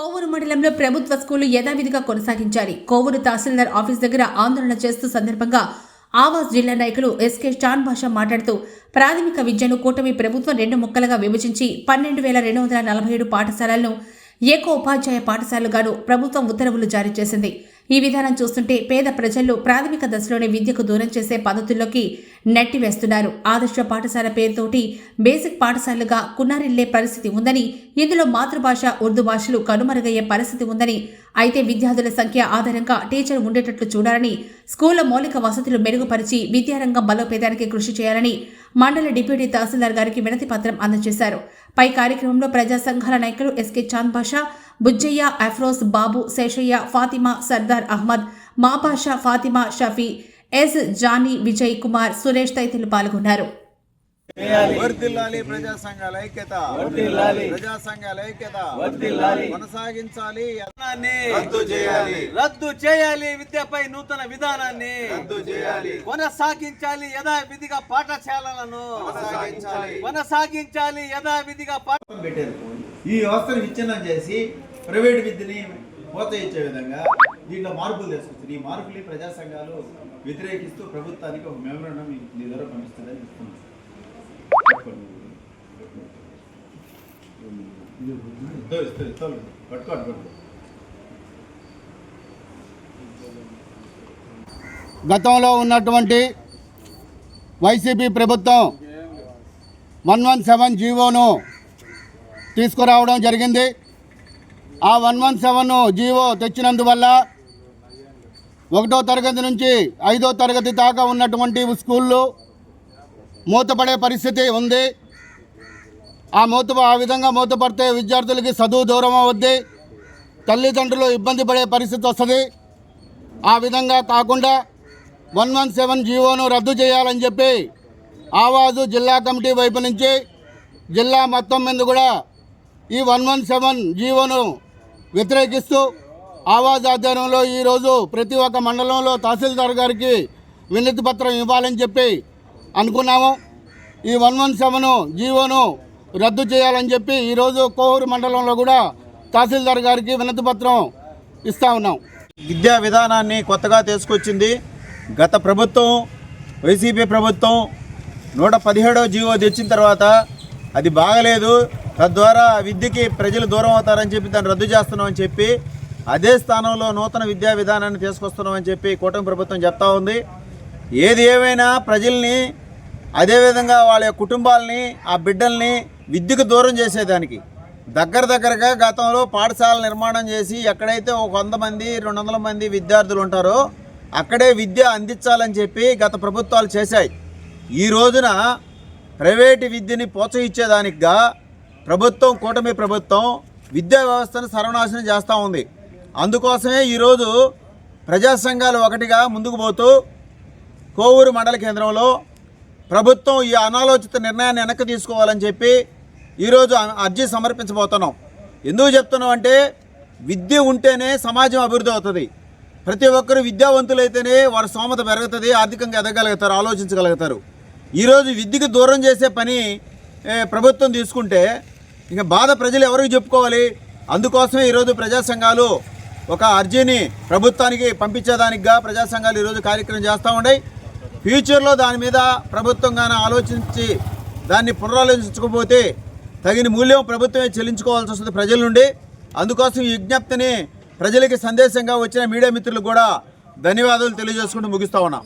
కోవూరు మండలంలో ప్రభుత్వ స్కూలు యథావిధిగా కొనసాగించాలి. కోవూరు తహసీల్దార్ ఆఫీస్ దగ్గర ఆందోళన చేస్తూ సందర్భంగా ఆవాస్ జిల్లా నాయకులు ఎస్కే షాన్ భాషా మాట్లాడుతూ ప్రాథమిక విద్యను కూటమి ప్రభుత్వం రెండు ముక్కలుగా విభజించి పన్నెండు వేల రెండు వందల నలభై ఏడు పాఠశాలలను ఏకో ఉపాధ్యాయ పాఠశాలలుగాను ప్రభుత్వం ఉత్తర్వులు జారీ చేసింది. ఈ విధానం చూస్తుంటే పేద ప్రజల్లో ప్రాథమిక దశలోనే విద్యకు దూరం చేసే పద్ధతుల్లోకి నెట్టివేస్తున్నారు. ఆదర్శ పాఠశాల పేరుతోటి బేసిక్ పాఠశాలలుగా కున్నారిల్లే పరిస్థితి ఉందని ఇందులో మాతృభాష ఉర్దూ భాషలు కనుమరుగయ్యే పరిస్థితి ఉందని అయితే విద్యార్థుల సంఖ్య ఆధారంగా టీచర్ ఉండేటట్లు చూడాలని స్కూళ్ళ మౌలిక వసతులు మెరుగుపరిచి విద్యారంగం బలోపేతానికి కృషి చేయాలని మండల డిప్యూటీ తహసీల్దార్ గారికి వినతి పత్రం అందజేశారు. పై కార్యక్రమంలో ప్రజా సంఘాల నాయకులు SK Chand Basha Bujjaiah Afroz Babu Seshaiah Fatima Sardar Ahmed Mapasha Fatima Shafi S Johnny Vijay Kumar Suresh తదితరులు పాల్గొన్నారు. వర్ధిల్లాలి ప్రజా సంఘాల ఐక్యత. ప్రజా సంఘాల ఐక్యత. కొనసాగించాలి. రద్దు చేయాలి. రద్దు చేయాలి విద్యపై నూతన విధానాన్ని. రద్దు చేయాలి. కొనసాగించాలి యథావిధిగా పాఠశాలలను. కొనసాగించాలి. కొనసాగించాలి యథావిధిగా పాఠ పెట్టారు ఈ వ్యవస్థను విచ్ఛిన్నం చేసి ప్రైవేట్ విద్యని ప్రోత్సహించే విధంగా దీంట్లో మార్పులు తీసుకొచ్చింది. ఈ మార్పులు ప్రజా సంఘాలు వ్యతిరేకిస్తూ ప్రభుత్వానికి ఒక మెమరణం మీ ద్వారా పంపిస్తుందని ఇస్తున్నాం గతంలో ఉన్నటువంటి వైసీపీ ప్రభుత్వం వన్ వన్ సెవెన్ జీవోను తీసుకురావడం జరిగింది. ఆ వన్ వన్ సెవెన్ జీవో తెచ్చినందువల్ల ఒకటో తరగతి నుంచి ఐదో తరగతి దాకా ఉన్నటువంటి స్కూళ్ళు మూతపడే పరిస్థితి ఉంది. ఆ మూత ఆ విధంగా మూతపడితే విద్యార్థులకి చదువు దూరం అవుద్ది. తల్లిదండ్రులు ఇబ్బంది పడే పరిస్థితి వస్తుంది. ఆ విధంగా కాకుండా వన్ వన్ సెవెన్ జీవోను రద్దు చేయాలని చెప్పి ఆవాజు జిల్లా కమిటీ వైపు నుంచి జిల్లా మొత్తం మీద కూడా ఈ వన్ వన్ సెవెన్ జీవోను వ్యతిరేకిస్తూ ఆవాజ్ ఆధ్వర్యంలో ఈరోజు ప్రతి ఒక్క మండలంలో తహసీల్దార్ గారికి వినతి పత్రం ఇవ్వాలని చెప్పి అనుకున్నాము. ఈ వన్ వన్ సెవెన్ జీవోను రద్దు చేయాలని చెప్పి ఈరోజు కోవూరు మండలంలో కూడా తహసీల్దార్ గారికి వినతి పత్రం ఇస్తా ఉన్నాం. విద్యా విధానాన్ని కొత్తగా తీసుకొచ్చింది గత ప్రభుత్వం వైసీపీ ప్రభుత్వం నూట పదిహేడవ జీవో తెచ్చిన తర్వాత అది బాగలేదు. తద్వారా విద్యకి ప్రజలు దూరం అవుతారని చెప్పి దాన్ని రద్దు చేస్తున్నామని చెప్పి అదే స్థానంలో నూతన విద్యా విధానాన్ని తీసుకొస్తున్నామని చెప్పి కూటమి ప్రభుత్వం చెప్తా ఉంది. ఏది ఏమైనా ప్రజల్ని అదేవిధంగా వాళ్ళ యొక్క కుటుంబాలని ఆ బిడ్డల్ని విద్యకు దూరం చేసేదానికి. దగ్గర దగ్గరగా గతంలో పాఠశాల నిర్మాణం చేసి ఎక్కడైతే ఒక వంద మంది రెండు వందల మంది విద్యార్థులు ఉంటారో అక్కడే విద్య అందించాలని చెప్పి గత ప్రభుత్వాలు చేశాయి. ఈ రోజున ప్రైవేటు విద్యని ప్రోత్సహించేదానికిగా ప్రభుత్వం కూటమి ప్రభుత్వం విద్యా వ్యవస్థను సర్వనాశనం చేస్తూ ఉంది. అందుకోసమే ఈరోజు ప్రజా సంఘాలు ఒకటిగా ముందుకు పోతూ కోవూరు మండల కేంద్రంలో ప్రభుత్వం ఈ అనాలోచిత నిర్ణయాన్ని వెనక్కి తీసుకోవాలని చెప్పి ఈరోజు అర్జీ సమర్పించబోతున్నాం. ఎందుకు చెప్తున్నాం అంటే విద్య ఉంటేనే సమాజం అభివృద్ధి అవుతుంది. ప్రతి ఒక్కరు విద్యావంతులైతేనే వారి స్తోమత పెరుగుతుంది ఆర్థికంగా ఎదగలుగుతారు ఆలోచించగలుగుతారు. ఈరోజు విద్యకు దూరం చేసే పని ప్రభుత్వం తీసుకుంటే ఇంకా బాధ ప్రజలు ఎవరికి చెప్పుకోవాలి? అందుకోసమే ఈరోజు ప్రజా సంఘాలు ఒక అర్జీని ప్రభుత్వానికి పంపించేదానికిగా ప్రజా సంఘాలు ఈరోజు కార్యక్రమం చేస్తూ ఉన్నాయి ఫ్యూచర్లో దాని మీద ప్రభుత్వం కానీ ఆలోచించి దాన్ని పునరాలోచించకపోతే తగిన మూల్యం ప్రభుత్వమే చెల్లించుకోవాల్సి వస్తుంది ప్రజల నుండి. అందుకోసం ఈ విజ్ఞప్తిని ప్రజలకి సందేశంగా వచ్చిన మీడియా మిత్రులు కూడా ధన్యవాదాలు తెలియజేసుకుంటూ ముగిస్తా ఉన్నాం.